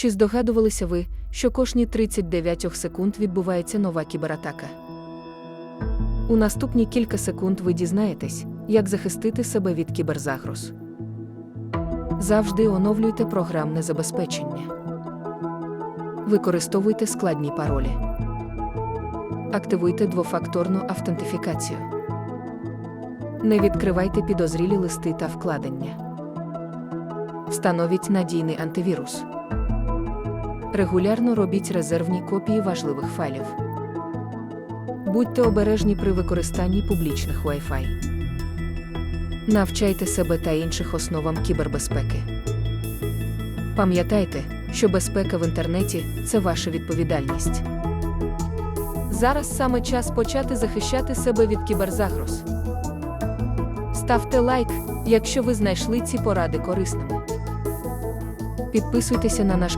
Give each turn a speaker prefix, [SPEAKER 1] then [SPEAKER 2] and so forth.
[SPEAKER 1] Чи здогадувалися ви, що кожні 39 секунд відбувається нова кібератака? У наступні кілька секунд ви дізнаєтесь, як захистити себе від кіберзагроз. Завжди оновлюйте програмне забезпечення. Використовуйте складні паролі. Активуйте двофакторну автентифікацію. Не відкривайте підозрілі листи та вкладення. Встановіть надійний антивірус. Регулярно робіть резервні копії важливих файлів. Будьте обережні при використанні публічних Wi-Fi. Навчайте себе та інших основам кібербезпеки. Пам'ятайте, що безпека в інтернеті це ваша відповідальність. Зараз саме час почати захищати себе від кіберзагроз. Ставте лайк, якщо ви знайшли ці поради корисними. Підписуйтеся на наш